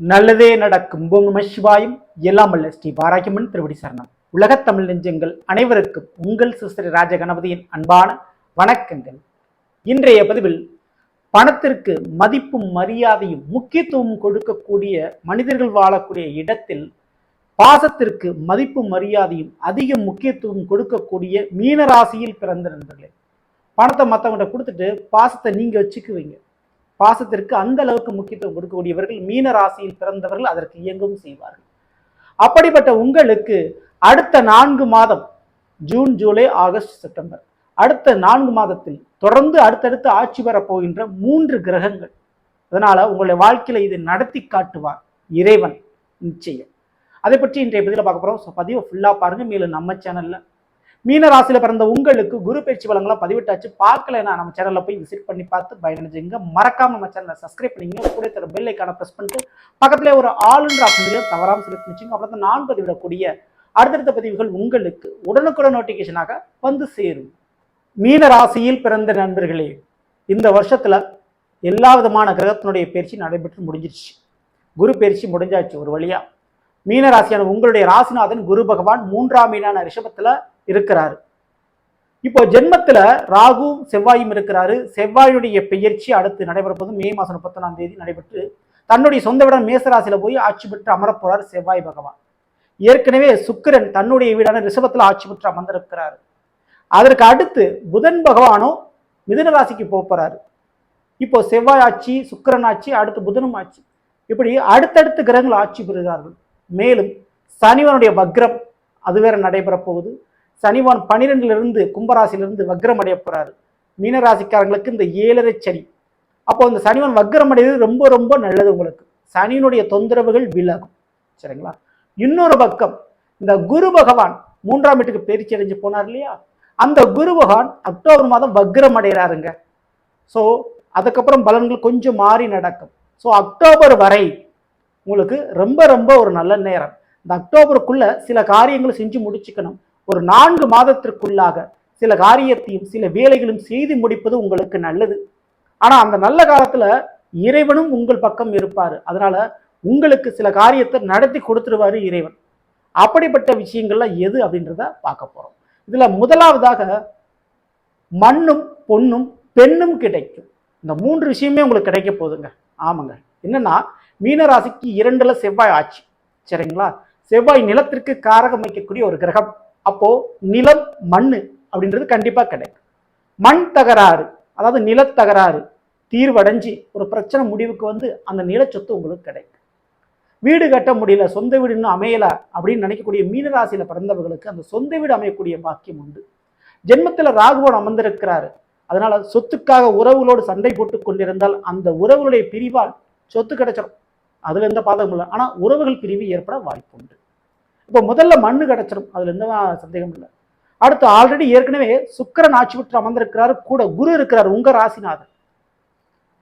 நல்லதே நடக்கும். ஓம் சிவாயும். எல்லாம் அல்ல ஸ்ரீ பாராகியம்மன் திருவடி சரணம். உலகத் தமிழ் நெஞ்சங்கள் அனைவருக்கும் உங்கள் சிஸ்டர் ராஜ கணபதியின் அன்பான வணக்கங்கள். இன்றைய பதிவில் பணத்திற்கு மதிப்பும் மரியாதையும் முக்கியத்துவம் கொடுக்கக்கூடிய மனிதர்கள் வாழக்கூடிய இடத்தில் பாசத்திற்கு மதிப்பும் மரியாதையும் அதிக முக்கியத்துவம் கொடுக்கக்கூடிய மீனராசியில் பிறந்த நண்பர்களே பணத்தை மற்றவங்கள்ட்ட கொடுத்துட்டு பாசத்தை நீங்கள் வச்சுக்குவீங்க. பாசத்திற்கு அந்த அளவுக்கு முக்கியத்துவம் கொடுக்கக்கூடியவர்கள் மீன ராசியில் பிறந்தவர்கள் அதற்கு இயங்கவும் செய்வார்கள். அப்படிப்பட்ட உங்களுக்கு அடுத்த நான்கு மாதம் ஜூன் ஜூலை ஆகஸ்ட் செப்டம்பர் அடுத்த நான்கு மாதத்தில் தொடர்ந்து அடுத்தடுத்து ஆட்சி வரப்போகின்ற மூன்று கிரகங்கள் அதனால உங்களுடைய வாழ்க்கையில இது நடத்தி காட்டுவார் இறைவன் நிச்சயம். அதை பற்றி இன்றைய பதில பார்க்க போறோம். ஸோ பதிவை ஃபுல்லா பாருங்க. மேலும் நம்ம சேனல்ல மீன ராசியில் பிறந்த உங்களுக்கு குரு பயிற்சி பலங்களாம் பதிவிட்டாச்சு. பார்க்கலன்னா நம்ம சேனலில் போய் விசிட் பண்ணி பார்த்து பயனடைஞ்சுங்க. மறக்காம நம்ம சேனலை சப்ஸ்கிரைப் பண்ணிங்க கூட தர பெல் ஐக்கான ப்ரெஸ் பண்ணிட்டு பக்கத்தில் ஒரு ஆளுன்ற ஆப்ஷன் தவறாமல் செலக்ட் பண்ணிச்சுங்க. அப்புறம் தான் நான் பதிவிடக்கூடிய அடுத்தடுத்த பதிவுகள் உங்களுக்கு உடனுக்குடன் நோட்டிஃபிகேஷனாக வந்து சேரும். மீன ராசியில் பிறந்த நண்பர்களே இந்த வருஷத்தில் எல்லா விதமான கிரகத்தினுடைய பயிற்சி நடைபெற்று முடிஞ்சிருச்சு. குரு பயிற்சி முடிஞ்சாச்சு ஒரு வழியாக மீன ராசியான உங்களுடைய ராசிநாதன் குரு பகவான் மூன்றாம் மீனான ரிஷபத்தில் இருக்கிறாரு. இப்போ ஜென்மத்தில் ராகுவும் செவ்வாயும் இருக்கிறாரு. செவ்வாயுடைய பெயர்ச்சி அடுத்து நடைபெறப்போது மே மாதம் முப்பத்தொன்னாம் தேதி நடைபெற்று தன்னுடைய சொந்த விடம் மேசராசியில் போய் ஆட்சி பெற்று அமரப்போறார் செவ்வாய் பகவான். ஏற்கனவே சுக்கிரன் தன்னுடைய வீடான ரிஷபத்தில் ஆட்சி பெற்று அமர்ந்திருக்கிறார். அதற்கு அடுத்து புதன் பகவானும் மிதுன ராசிக்கு போகிறாரு இப்போ செவ்வாய் ஆட்சி சுக்கிரன் ஆட்சி அடுத்து புதனும் ஆட்சி. இப்படி அடுத்தடுத்து கிரகங்கள் ஆட்சி பெறுகிறார்கள். மேலும் சனிவனுடைய வக்ரம் அது வேற நடைபெறப் போகுது. சனிவான் பனிரெண்டிலிருந்து கும்பராசிலிருந்து கும்பராசியிலிருந்து வக்ரம் அடைய போகிறாரு மீனராசிக்காரங்களுக்கு இந்த ஏழரை சனி. அப்போ இந்த சனிவன் வக்ரம் அடைவது ரொம்ப ரொம்ப நல்லது உங்களுக்கு. சனியினுடைய தொந்தரவுகள் விலகும். சரிங்களா? இன்னொரு பக்கம் இந்த குரு பகவான் மூன்றாம் வீட்டுக்கு பயிற்சி அடைஞ்சு போனார் இல்லையா? அந்த குரு பகவான் அக்டோபர் மாதம் வக்ரம் அடைகிறாருங்க ஸோ அதுக்கப்புறம் பலன்கள் கொஞ்சம் மாறி நடக்கும். ஸோ அக்டோபர் வரை உங்களுக்கு ரொம்ப ரொம்ப ஒரு நல்ல நேரம். இந்த அக்டோபருக்குள்ள சில காரியங்களை செஞ்சு முடிச்சுக்கணும். ஒரு நான்கு மாதத்திற்குள்ளாக சில காரியத்தையும் சில வேலைகளும் செய்து முடிப்பது உங்களுக்கு நல்லது. ஆனால் அந்த நல்ல காலத்தில் இறைவனும் உங்கள் பக்கம் இருப்பார். அதனால உங்களுக்கு சில காரியத்தை நடத்தி கொடுத்துருவாரு இறைவன். அப்படிப்பட்ட விஷயங்கள்லாம் எது அப்படின்றத பார்க்க போகிறோம் இதில் முதலாவதாக மண்ணும் பொண்ணும் பெண்ணும் கிடைக்கும். இந்த மூன்று விஷயமே உங்களுக்கு கிடைக்க போகுதுங்க. ஆமாங்க. என்னன்னா மீனராசிக்கு இரண்டுல செவ்வாய் ஆட்சி சரிங்களா? செவ்வாய் நிலத்திற்கு காரகம் வைக்கக்கூடிய ஒரு கிரகம். அப்போ நிலம் மண் அப்படின்றது கண்டிப்பா கிடைக்கும். மண் தகராறு அதாவது நிலத்தகராறு தீர்வடைஞ்சு ஒரு பிரச்சனை முடிவுக்கு வந்து அந்த நிலச்சொத்து உங்களுக்கு கிடைக்கும். வீடு கட்ட முடியல சொந்த வீடு இன்னும் அமையல அப்படின்னு நினைக்கக்கூடிய மீனராசியில பிறந்தவர்களுக்கு அந்த சொந்த வீடு அமையக்கூடிய பாக்கியம் உண்டு. ஜென்மத்தில் ராகுவன் அமர்ந்திருக்கிறாரு. அதனால சொத்துக்காக உறவுகளோடு சண்டை போட்டு கொண்டிருந்தால் அந்த உறவுகளுடைய பிரிவால் சொத்து கிடைச்சிடும் அதில் எந்த பாதகமும் இல்லை. ஆனால் உறவுகள் பிரிவு ஏற்பட வாய்ப்பு உண்டு இப்போ முதல்ல மண்ணு கிடைச்சிடும் அதில் எந்த சந்தேகம் இல்லை. அடுத்து ஆல்ரெடி ஏற்கனவே சுக்கரன் ஆட்சி பெற்று அமர்ந்திருக்கிறாரு. கூட குரு இருக்கிறார் உங்கள் ராசிநாதன்.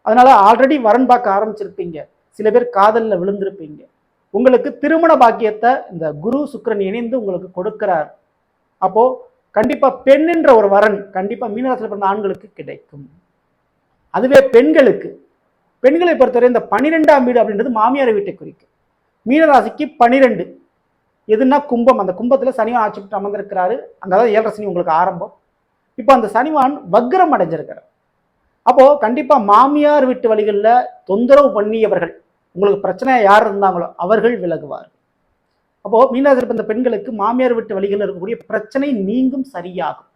அதனால் ஆல்ரெடி வரன் பார்க்க ஆரம்பிச்சிருப்பீங்க. சில பேர் காதலில் விழுந்திருப்பீங்க. உங்களுக்கு திருமண பாக்கியத்தை இந்த குரு சுக்கிரன் இணைந்து உங்களுக்கு கொடுக்கிறார். அப்போது கண்டிப்பாக பெண் என்ற ஒரு வரன் கண்டிப்பாக மீனராசியில் பிறந்த ஆண்களுக்கு கிடைக்கும். அதுவே பெண்களுக்கு. பெண்களை பொறுத்தவரை இந்த பன்னிரெண்டாம் வீடு அப்படின்றது மாமியார் வீட்டை குறிக்கும். மீனராசிக்கு பனிரெண்டு. எதுனா கும்பம். அந்த கும்பத்துல சனிவான் ஆட்சி பெற்று அமர்ந்திருக்கிறாரு. அங்கதான் ஏழரை சனி உங்களுக்கு ஆரம்பம். இப்போ அந்த சனிவான் வக்ரம் அடைஞ்சிருக்கிறார் அப்போ கண்டிப்பா மாமியார் வீட்டு வழிகளில் தொந்தரவு பண்ணியவர்கள் உங்களுக்கு பிரச்சனையாக யார் இருந்தாங்களோ அவர்கள் விலகுவார் அப்போ மீனராசி பிறந்த பெண்களுக்கு மாமியார் வீட்டு வழிகளில் இருக்கக்கூடிய பிரச்சனை நீங்கும் சரியாகும்.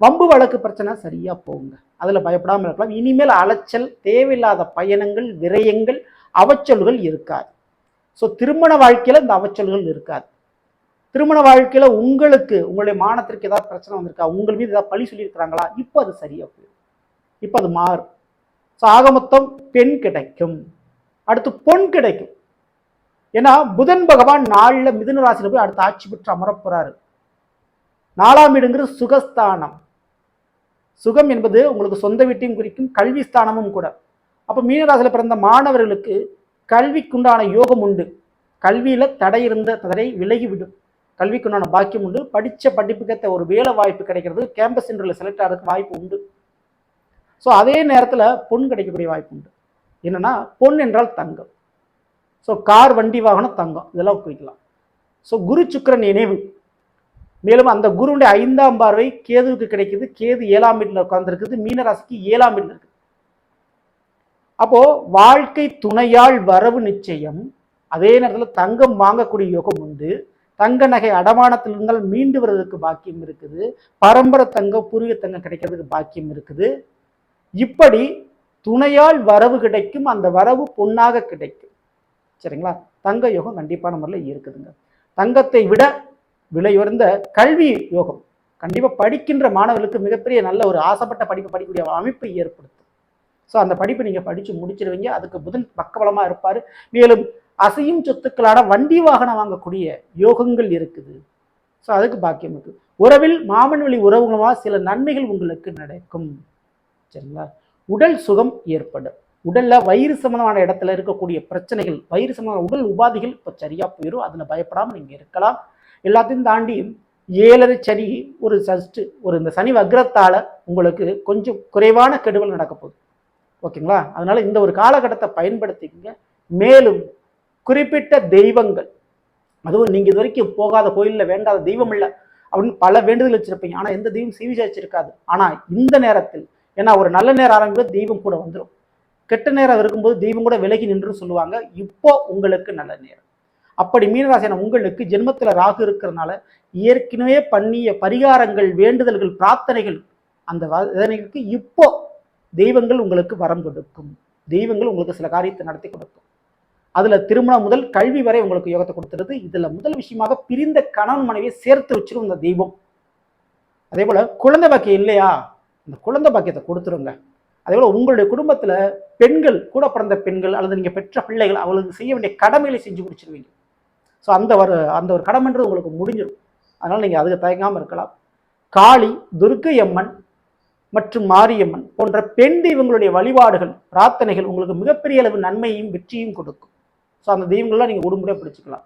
வம்பு வழக்கு பிரச்சனை சரியாக போகுங்க. அதில் பயப்படாமல் இருக்கலாம். இனிமேல் அலைச்சல் தேவையில்லாத பயணங்கள் விரயங்கள் அவச்சல்கள் இருக்காது. ஸோ திருமண வாழ்க்கையில் இந்த அவச்சல்கள் இருக்காது. திருமண வாழ்க்கையில் உங்களுக்கு உங்களுடைய மானத்திற்கு ஏதாவது பிரச்சனை வந்திருக்கா? உங்கள் மீது ஏதாவது பழி சொல்லியிருக்கிறாங்களா? இப்போ அது சரியாக போயிடும். இப்போ அது மாறும். ஸோ ஆக மொத்தம் பெண் கிடைக்கும். அடுத்து பொன் கிடைக்கும். ஏன்னா புதன் பகவான் நாளில் மிதுன ராசியில் போய் அடுத்து ஆட்சி பெற்று அமரப் போறாரு. நாலாம் வீடுங்கிறது சுகஸ்தானம். சுகம் என்பது உங்களுக்கு சொந்த வீட்டையும் குறிக்கும் கல்வி ஸ்தானமும் கூட. அப்போ மீனராசியில் பிறந்த மாணவர்களுக்கு கல்விக்குண்டான யோகம் உண்டு. கல்வியில் தடை இருந்த தடை விலகிவிடும். கல்விக்குண்டான பாக்கியம் உண்டு. படித்த படிப்புக்கேற்ற ஒரு வேலை வாய்ப்பு கிடைக்கிறது. கேம்பஸ் இன்டர்வில் செலக்ட் ஆகிறதுக்கு வாய்ப்பு உண்டு. ஸோ அதே நேரத்தில் பொன் கிடைக்கக்கூடிய வாய்ப்பு உண்டு. என்னென்னா பொன் என்றால் தங்கம். ஸோ கார் வண்டி வாகனம் தங்கம். இதெல்லாம் குறிக்கலாம். ஸோ குரு சுக்கிரன் இணைவு. மேலும் அந்த குருவுடைய ஐந்தாம் பார்வை கேதுவுக்கு கிடைக்குது. கேது ஏழாம் வீட்டில் உட்கார்ந்துருக்குது. மீனராசிக்கு ஏழாம் வீட்டில் இருக்குது அப்போது வாழ்க்கை துணையால் வரவு நிச்சயம். அதே நேரத்தில் தங்கம் வாங்கக்கூடிய யோகம் உண்டு. தங்க நகை அடமானத்தில் இருந்தால் மீண்டு வருவதற்கு பாக்கியம் இருக்குது. பரம்பரை தங்கம் பூர்வீக தங்கம் கிடைக்கிறதுக்கு பாக்கியம் இருக்குது. இப்படி துணையால் வரவு கிடைக்கும். அந்த வரவு பொன்னாக கிடைக்கும். சரிங்களா? தங்க யோகம் கண்டிப்பான முறையில் இருக்குதுங்க. தங்கத்தை விட விலையுயர்ந்த கல்வி யோகம். கண்டிப்பாக படிக்கின்ற மாணவர்களுக்கு மிகப்பெரிய நல்ல ஒரு ஆசைப்பட்ட படிப்பு படிக்கக்கூடிய அமைப்பை ஏற்படுத்தும். ஸோ அந்த படிப்பை நீங்கள் படித்து முடிச்சிருவீங்க. அதுக்கு புதன் பக்கபலமாக இருப்பார். மேலும் அசையும் சொத்துக்களான வண்டி வாகனம் வாங்கக்கூடிய யோகங்கள் இருக்குது. ஸோ அதுக்கு பாக்கியம் இருக்குது உறவில் மாமன் வழி உறவுகளமாக சில நன்மைகள் உங்களுக்கு நடக்கும். சரிங்களா? உடல் சுகம் ஏற்படும். உடலில் வயிறு சம்பந்தமான இடத்துல இருக்கக்கூடிய பிரச்சனைகள் வயிறு சம்பந்தமான உடல் உபாதைகள் இப்போ சரியாக போயிடும் அதில் பயப்படாமல் நீங்கள் இருக்கலாம். எல்லாத்தையும் தாண்டி ஏழரை சனி ஒரு சஸ்ட் ஒரு இந்த சனி வக்ரத்தால் உங்களுக்கு கொஞ்சம் குறைவான கெடுவல் நடக்க போகுது. ஓகேங்களா? அதனால் இந்த ஒரு காலகட்டத்தை பயன்படுத்திக்கங்க. மேலும் குறிப்பிட்ட தெய்வங்கள் அதுவும் நீங்கள் இது வரைக்கும் போகாத கோயிலில் வேண்டாத தெய்வம் இல்லை அப்படின்னு பல வேண்டுதல் வச்சிருப்பீங்க. ஆனால் எந்த தெய்வம் சீவிச்சாச்சிருக்காது. ஆனால் இந்த நேரத்தில் ஏன்னா ஒரு நல்ல நேரம் ஆரம்பிக்கும் தெய்வம் கூட வந்துடும் கெட்ட நேரம் இருக்கும்போது தெய்வம் கூட விலகி நின்று சொல்லுவாங்க. இப்போ உங்களுக்கு நல்ல நேரம். அப்படி மீனராசியான உங்களுக்கு ஜென்மத்தில் ராகு இருக்கிறதுனால ஏற்கனவே பண்ணிய பரிகாரங்கள் வேண்டுதல்கள் பிரார்த்தனைகள் அந்த வேதனைகளுக்கு இப்போ தெய்வங்கள் உங்களுக்கு வரம் கொடுக்கும். தெய்வங்கள் உங்களுக்கு சில காரியத்தை நடத்தி கொடுக்கும். அதில் திருமணம் முதல் கல்வி வரை உங்களுக்கு யோகத்தை கொடுத்துருது. இதில் முதல் விஷயமாக பிரிந்த கணவன் மனைவியை சேர்த்து வச்சிரும் இந்த தெய்வம். அதே போல் குழந்தை பாக்கியம் இல்லையா? இந்த குழந்தை பாக்கியத்தை கொடுத்துருங்க. அதே போல் உங்களுடைய குடும்பத்தில் பெண்கள் கூட பிறந்த பெண்கள் அல்லது நீங்கள் பெற்ற பிள்ளைகள் அவளுக்கு செய்ய வேண்டிய கடமைகளை செஞ்சு முடிச்சிருவீங்க. ஸோ அந்த ஒரு அந்த ஒரு கடமைன்றது உங்களுக்கு முடிஞ்சிடும். அதனால் நீங்கள் அதுக்கு தயங்காமல் இருக்கலாம். காளி துர்க்கை அம்மன் மற்றும் மாரியம்மன் போன்ற பெண் தெய்வங்களுடைய வழிபாடுகள் பிரார்த்தனைகள் உங்களுக்கு மிகப்பெரிய அளவு நன்மையும் வெற்றியும் கொடுக்கும். ஸோ அந்த தெய்வங்கள்லாம் நீங்கள் உடம்புடைய பிடிச்சிக்கலாம்.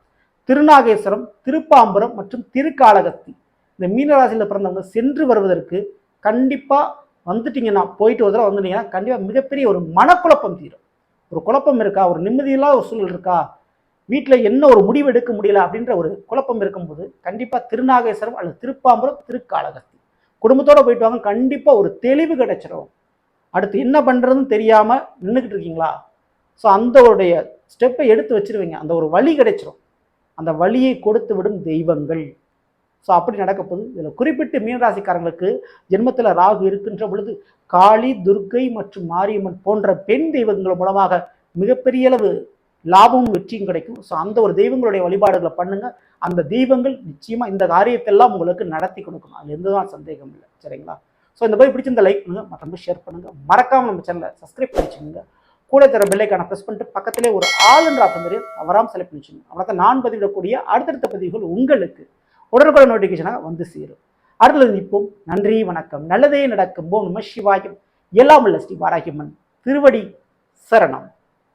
திருநாகேஸ்வரம் திருப்பாம்பரம் மற்றும் திருக்காளகத்தி இந்த மீனராசியில் பிறந்தவங்க சென்று வருவதற்கு கண்டிப்பாக வந்துட்டீங்கன்னா போயிட்டு ஒரு தடவை வந்துட்டீங்கன்னா கண்டிப்பாக மிகப்பெரிய ஒரு மனக்குழப்பம் தீரும். ஒரு குழப்பம் இருக்கா? ஒரு நிம்மதியில்லாத ஒரு சூழல் இருக்கா? வீட்டில் என்ன ஒரு முடிவு எடுக்க முடியல அப்படின்ற ஒரு குழப்பம் இருக்கும்போது கண்டிப்பாக திருநாகேஸ்வரம் அல்லது திருப்பாம்பரம் திருக்காளகத்தி குடும்பத்தோடு போயிட்டு வாங்க. கண்டிப்பாக ஒரு தெளிவு கிடைச்சிடும் அடுத்து என்ன பண்ணுறதுன்னு தெரியாமல் நின்றுக்கிட்டு இருக்கீங்களா? ஸோ அந்த உடைய ஸ்டெப்பை எடுத்து வச்சிருவீங்க. அந்த ஒரு வழி கிடைச்சிரும். அந்த வழியை கொடுத்து விடும் தெய்வங்கள். ஸோ அப்படி நடக்க போகுது இதில் குறிப்பிட்டு மீனராசிக்காரங்களுக்கு ஜென்மத்தில் ராகு இருக்கின்ற பொழுது காளி துர்க்கை மற்றும் மாரியம்மன் போன்ற பெண் தெய்வங்கள் மூலமாக மிகப்பெரிய அளவு லாபமும் வெற்றியும் கிடைக்கும். ஸோ அந்த ஒரு தெய்வங்களுடைய வழிபாடுகளை பண்ணுங்க. அந்த தெய்வங்கள் நிச்சயமா இந்த காரியத்தெல்லாம் உங்களுக்கு நடத்தி கொடுக்கும். அதுல எந்த தான் சந்தேகம் இல்லை. சரிங்களா? ஸோ இந்த மாதிரி பிடிச்சிருந்த லைக் பண்ணுங்க. மற்றபடி ஷேர் பண்ணுங்க. மறக்காம நம்ம சேனலை சப்ஸ்கிரைப் பண்ணிச்சுங்க கூட தர பெல்லைக்கான ப்ரெஸ் பண்ணிட்டு பக்கத்திலே ஒரு ஆளுன்ற ஆப்ஷன் தெரியும். தவறாம செலக்ட் பண்ணிச்சுங்க அவ்வளோ நான் பதிவிடக்கூடிய அடுத்தடுத்த பதிவுகள் உங்களுக்கு உடனுக்குடன் நோட்டிஃபிகேஷனாக வந்து சேரும். அடுத்தது நிற்போம் நன்றி வணக்கம். நல்லதே நடக்கும். போம் நம சிவாயம். எல்லாம் உள்ள ஸ்ரீ வாராகியம்மன் திருவடி சரணம்.